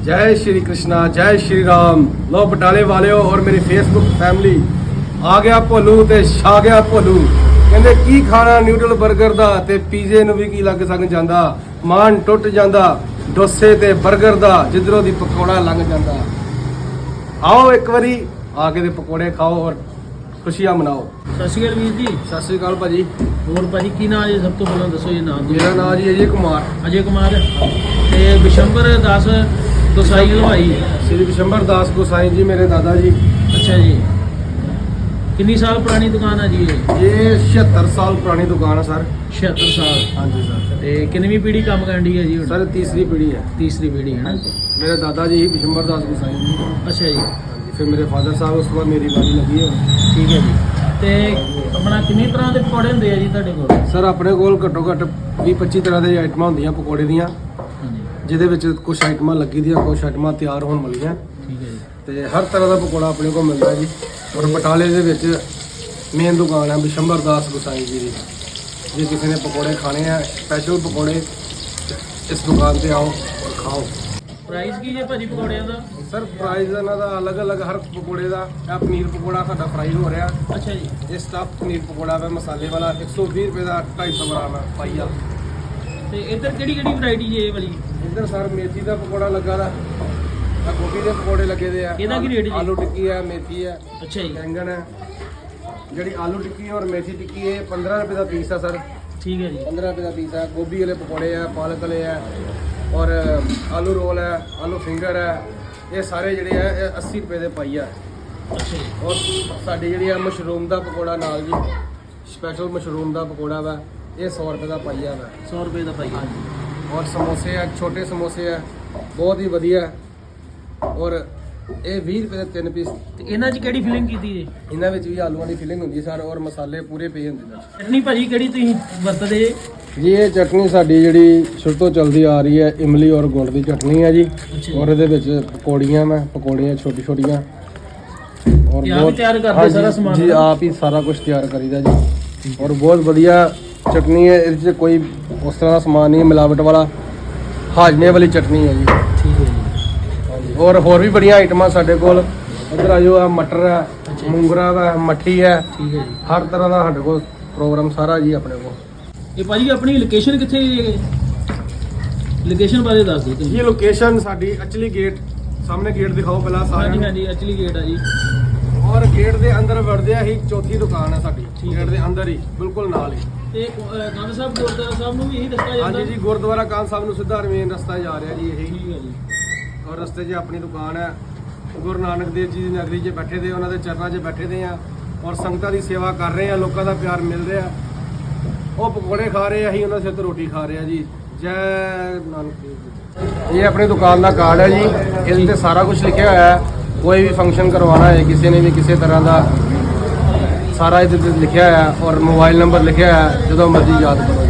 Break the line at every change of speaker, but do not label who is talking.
जय श्री कृष्णा जय श्री राम। लो बटाले ਵਾਲਿਓ ਔਰ ਮੇਰੀ ਫੇਸਬੁੱਕ ਫੈਮਿਲੀ ਆ ਗਿਆ ਭੋਲੂ ਤੇ ਛਾ ਗਿਆ ਭੋਲੂ ਕਹਿੰਦੇ ਕੀ ਖਾਣਾ ਨਿਊਡਲ 버ਗਰ ਦਾ ਤੇ ਪੀਜ਼ੇ ਨੂੰ ਵੀ ਕੀ ਲੱਗ ਸਕ ਜਾਂਦਾ ਮਾਨ ਟੁੱਟ ਜਾਂਦਾ ਡੋਸੇ ਤੇ 버ਗਰ ਦਾ ਜਿੱਧਰੋਂ ਦੀ ਪਕੌੜਾ ਲੰਘ ਜਾਂਦਾ ਆਓ ਇੱਕ ਵਾਰੀ ਆ ਕੇ ਦੇ ਪਕੌੜੇ ਖਾਓ ਔਰ ਖੁਸ਼ੀਆਂ ਮਨਾਓ
ਸਤਿ ਸ਼੍ਰੀ ਅਕਾਲ ਵੀਰ ਜੀ
ਸਤਿ ਸ਼੍ਰੀ ਅਕਾਲ ਭਾਜੀ
ਹੋਰ ਭਾਜੀ ਕੀ ਨਾਮ ਹੈ ਸਭ ਤੋਂ ਪਹਿਲਾਂ ਦੱਸੋ ਇਹ ਨਾਮ
ਮੇਰਾ ਨਾਮ ਜੀ ਅਜੇ ਕੁਮਾਰ
ਅਜੇ ਕੁਮਾਰ ਤੇ ਵਿਸ਼ੰਬਰ ਦਾਸ ਦਸਾਈ ਹਲਵਾਈ
ਸ੍ਰੀ ਵਿਸ਼ੰਬਰ ਦਾਸ ਗੋਸਾਈ ਜੀ ਮੇਰੇ ਦਾਦਾ ਜੀ।
ਅੱਛਾ ਜੀ। ਕਿੰਨੀ ਸਾਲ ਪੁਰਾਣੀ ਦੁਕਾਨ ਆ ਜੀ ਇਹ?
ਇਹ 76 ਸਾਲ ਪੁਰਾਣੀ ਦੁਕਾਨ ਹੈ ਸਰ।
76 ਸਾਲ।
ਹਾਂਜੀ ਸਰ।
ਤੇ ਕਿੰਨਵੀਂ ਪੀੜ੍ਹੀ ਕੰਮ ਕਰਨ ਦੀ ਹੈ ਜੀ ਹੁਣ?
ਸਰ ਤੀਸਰੀ ਪੀੜ੍ਹੀ ਹੈ
ਤੀਸਰੀ ਪੀੜ੍ਹੀ ਹੈ ਨਾ?
ਮੇਰੇ ਦਾਦਾ ਜੀ ਹੀ ਵਿਸ਼ੰਬਰ ਦਾਸ ਗੋਸਾਈ ਜੀ।
ਅੱਛਾ ਜੀ।
ਹਾਂਜੀ ਫਿਰ ਮੇਰੇ ਫਾਦਰ ਸਾਹਿਬ ਉਸ ਤੋਂ ਬਾਅਦ ਮੇਰੀ ਵਾਰੀ ਲੱਗੀ ਹੈ
ਠੀਕ ਹੈ ਜੀ। ਤੇ ਆਪਣਾ ਕਿੰਨੀ ਤਰ੍ਹਾਂ ਦੇ ਪਕੌੜੇ ਹੁੰਦੇ ਆ ਜੀ ਤੁਹਾਡੇ ਕੋਲ?
ਸਰ ਆਪਣੇ ਕੋਲ ਘੱਟੋ ਘੱਟ 20 25 ਤਰ੍ਹਾਂ ਦੇ ਆਈਟਮਾਂ ਹੁੰਦੀਆਂ ਪਕੌੜੇ ਦੀਆਂ। ਜਿਹਦੇ ਵਿੱਚ ਕੁਝ ਆਈਟਮਾਂ ਲੱਗੀ ਦੀਆਂ ਕੁਝ ਆਈਟਮਾਂ ਤਿਆਰ ਹੋਣ ਵਾਲੀਆਂ
ਠੀਕ ਹੈ ਜੀ।
ਤੇ ਹਰ ਤਰ੍ਹਾਂ ਦਾ ਪਕੌੜਾ ਆਪਣੇ ਕੋਲ ਮਿਲਦਾ ਜੀ। ਔਰ ਬਟਾਲੇ ਦੇ ਵਿੱਚ ਮੇਨ ਦੁਕਾਨ ਹੈ ਵਿਸ਼ੰਬਰ ਦਾਸ ਗੋਸਾਈ ਜੀ ਦੀ। ਜੇ ਕਿਸੇ ਨੇ ਪਕੌੜੇ ਖਾਣੇ ਆ ਸਪੈਸ਼ਲ ਪਕੌੜੇ ਇਸ ਦੁਕਾਨ ਤੇ ਆਓ ਔਰ ਖਾਓ।
ਪ੍ਰਾਈਸ ਕੀ ਜੇ ਭਾਜੀ ਪਕੌੜਿਆਂ ਦਾ?
ਸਰ ਪ੍ਰਾਈਸ ਇਹਨਾਂ ਦਾ ਅਲੱਗ-ਅਲੱਗ ਹਰ ਪਕੌੜੇ ਦਾ ਇਹ ਪਨੀਰ ਪਕੌੜਾ ਸਾਡਾ ਫਰਾਈ ਹੋ ਰਿਹਾ।
ਅੱਛਾ ਜੀ।
ਇਹ ਸਟਫ ਪਨੀਰ ਪਕੌੜਾ ਹੈ ਮਸਾਲੇ ਵਾਲਾ 120 ਰੁਪਏ ਦਾ 250 ਗ੍ਰਾਮ ਹੈ ਪਾਈਆ
ਤੇ ਇੱਧਰ ਕਿਹੜੀ ਕਿਹੜੀ ਵੈਰਾਈਟੀ ਜੇ ਇਹ ਵਾਲੀ?
ਇੱਧਰ ਸਰ ਮੇਥੀ ਦਾ ਪਕੌੜਾ ਲੱਗਾ ਦਾ। ਆ ਗੋਭੀ ਦੇ ਪਕੌੜੇ ਲੱਗੇ ਦੇ ਆ।
ਇਹਦਾ ਕੀ ਰੇਟ ਜੀ?
ਆਲੂ ਟਿੱਕੀ ਹੈ ਮੇਥੀ ਹੈ
ਅੱਛਾ ਜੀ।
ਬੈਂਗਣ ਹੈ ਜਿਹੜੀ ਆਲੂ ਟਿੱਕੀ ਔਰ ਮੇਥੀ ਟਿੱਕੀ ਹੈ 15 ਰੁਪਏ ਦਾ ਪੀਸ ਹੈ ਸਰ।
ਠੀਕ ਹੈ ਜੀ।
15 ਰੁਪਏ ਦਾ ਪੀਸ ਹੈ ਗੋਭੀ ਵਾਲੇ ਪਕੌੜੇ ਹੈ ਪਾਲਕ ਵਾਲੇ ਹੈ ਔਰ ਆਲੂ ਰੋਲ ਹੈ ਆਲੂ ਫਿੰਗਰ ਹੈ ਇਹ ਸਾਰੇ ਜਿਹੜੇ ਹੈ ਇਹ 80 ਰੁਪਏ ਦੇ ਪਾਈ ਆ।
ਅੱਛਾ ਜੀ।
ਔਰ ਸਾਡੀ ਜਿਹੜੀ ਆ ਮਸ਼ਰੂਮ ਦਾ ਪਕੌੜਾ ਨਾਲ ਜੀ ਸਪੈਸ਼ਲ ਮਸ਼ਰੂਮ ਦਾ ਪਕੌੜਾ ਵਾ। ਇਹ 100 ਰੁਪਏ ਦਾ ਪਾਈਆ ਵਾ।
100 ਰੁਪਏ ਦਾ ਪਾਈ
ਔਰ ਸਮੋਸੇ ਆ ਛੋਟੇ ਸਮੋਸੇ ਆ ਬਹੁਤ ਹੀ ਵਧੀਆ। ਔਰ ਇਹ 20 ਰੁਪਏ ਦੇ ਤਿੰਨ ਪੀਸ।
ਤੇ ਇਹਨਾਂ 'ਚ ਕਿਹੜੀ ਫਿਲਿੰਗ ਕੀਤੀ ਜੀ?
ਇਹਨਾਂ ਵਿੱਚ ਵੀ ਆਲੂਆਂ ਦੀ ਫਿਲਿੰਗ ਹੁੰਦੀ ਸਰ ਔਰ ਮਸਾਲੇ ਪੂਰੇ ਪਏ ਹੁੰਦੇ ਨੇ।
ਚਟਨੀ ਭਾਜੀ ਕਿਹੜੀ ਤੁਸੀਂ ਵਰਤਦੇ ਜੇ?
ਜੀ ਇਹ ਚਟਨੀ ਸਾਡੀ ਜਿਹੜੀ ਸ਼ੁਰੂ ਤੋਂ ਚੱਲਦੀ ਆ ਰਹੀ ਹੈ ਇਮਲੀ ਔਰ ਗੁੜ ਦੀ ਚਟਨੀ ਹੈ ਜੀ। ਔਰ ਇਹਦੇ ਵਿੱਚ ਪਕੌੜੀਆਂ ਮੈਂ ਪਕੌੜੀਆਂ ਛੋਟੀ ਛੋਟੀਆਂ ਔਰ
ਹੀ ਤਿਆਰ ਕਰਦੇ ਸਾਰਾ ਸਮਾਨ?
ਜੀ ਆਪ ਹੀ ਸਾਰਾ ਕੁਝ ਤਿਆਰ ਕਰੀਦਾ ਜੀ। ਔਰ ਬਹੁਤ ਵਧੀਆ ਚਟਨੀ ਹੈ ਇਹਦੇ 'ਚ ਕੋਈ ਉਸ ਤਰ੍ਹਾਂ ਦਾ ਸਮਾਨ ਨਹੀਂ ਹੈ, ਮਿਲਾਵਟ ਵਾਲਾ ਹਾਜਨੇ ਵਾਲੀ ਚਟਨੀ ਹੈ ਜੀ।
ਠੀਕ ਹੈ ਜੀ।
ਔਰ ਹੋਰ ਵੀ ਬੜੀਆਂ ਆਈਟਮਾਂ ਸਾਡੇ ਕੋਲ। ਇੱਧਰ ਆਜੋ ਆ ਮਟਰ ਹੈ। ਮੂੰਗਰਾ ਦਾ ਮੱਠੀ ਹੈ।
ਠੀਕ ਹੈ ਜੀ।
ਹਰ ਤਰ੍ਹਾਂ ਦਾ ਸਾਡੇ ਕੋਲ ਪ੍ਰੋਗਰਾਮ ਸਾਰਾ ਜੀ ਆਪਣੇ ਕੋਲ।
ਇਹ ਭਾਜੀ ਆਪਣੀ ਲੋਕੇਸ਼ਨ ਕਿੱਥੇ ਲੋਕੇਸ਼ਨ ਬਾਰੇ ਦੱਸ ਦਿਓ ਤੁਸੀਂ।
ਇਹ ਲੋਕੇਸ਼ਨ ਸਾਡੀ ਐਕਚੁਅਲੀ ਗੇਟ ਸਾਹਮਣੇ ਗੇਟ ਦਿਖਾਓ ਪਹਿਲਾਂ ਸਾਰਿਆਂ
ਹਾਂਜੀ
ਨੂੰ।
ਹਾਂਜੀ ਐਕਚੁਅਲੀ ਗੇਟ ਆ ਜੀ।
ਔਰ ਗੇਟ ਦੇ ਅੰਦਰ ਵੜਦੇ ਆ ਹੀ ਚੌਥੀ ਦੁਕਾਨ ਹੈ ਸਾਡੀ। ਗੇਟ ਦੇ ਅੰਦਰ ਹੀ ਬਿਲਕੁਲ ਨਾਲ ਹੀ।
ਤੇ ਅਹ, ਗੰਦ ਸਾਹਿਬ ਗੁਰਦੁਆਰਾ ਸਾਹਿਬ ਨੂੰ ਵੀ ਇਹੀ ਦੱਸਿਆ ਜਾਂਦਾ।
ਹਾਂਜੀ ਜੀ ਗੁਰਦੁਆਰਾ ਕਾਨ ਸਾਹਿਬ ਨੂੰ ਸਿੱਧਾ ਰਮੇਨ ਰਸਤਾ ਜਾ ਰਿਹਾ ਜੀ ਇਹੀ।
ਠੀਕ ਹੈ ਜੀ।
ਔਰ ਰਸਤੇ 'ਚ ਆਪਣੀ ਦੁਕਾਨ ਹੈ। ਗੁਰੂ ਨਾਨਕ ਦੇਵ ਜੀ ਦੀ ਨਗਰੀ 'ਚ ਬੈਠੇ ਦੇ ਉਹਨਾਂ ਦੇ ਚਰਨਾਂ 'ਚ ਬੈਠੇ ਦੇ ਆ ਔਰ ਸੰਗਤਾਂ ਦੀ ਸੇਵਾ ਕਰ ਰਹੇ ਆ ਲੋਕਾਂ ਦਾ ਪਿਆਰ ਮਿਲ ਰਿਹਾ। ਉਹ ਪਕੌੜੇ ਖਾ ਰਹੇ ਆ ਅਸੀਂ ਉਹਨਾਂ ਸਿਰ ਤੋਂ ਰੋਟੀ ਖਾ ਰਹੇ ਆ ਜੀ। ਜੈ ਨਾਨਕ ਦੇਵ ਜੀ। ਇਹ ਆਪਣੀ ਦੁਕਾਨ ਦਾ ਕਾਰਡ ਹੈ ਜੀ। ਇਹਦੇ ਤੇ ਸਾਰਾ ਕੁਝ ਲਿਖਿਆ ਹੋਇਆ ਹੈ। ਕੋਈ ਵੀ ਫੰਕਸ਼ਨ ਕਰਵਾਉਣਾ ਹੈ ਕਿਸੇ ਨੇ ਵੀ ਕਿਸੇ ਤਰ੍ਹਾਂ ਦਾ ਸਾਰਾ ਇਹਦੇ ਤੇ ਲਿਖਿਆ ਹੋਇਆ ਹੈ ਔਰ ਮੋਬਾਈਲ ਨੰਬਰ ਲਿਖਿਆ ਹੋਇਆ ਹੈ ਜਦੋਂ ਮਰਜ਼ੀ ਯਾਦ ਕਰੋ।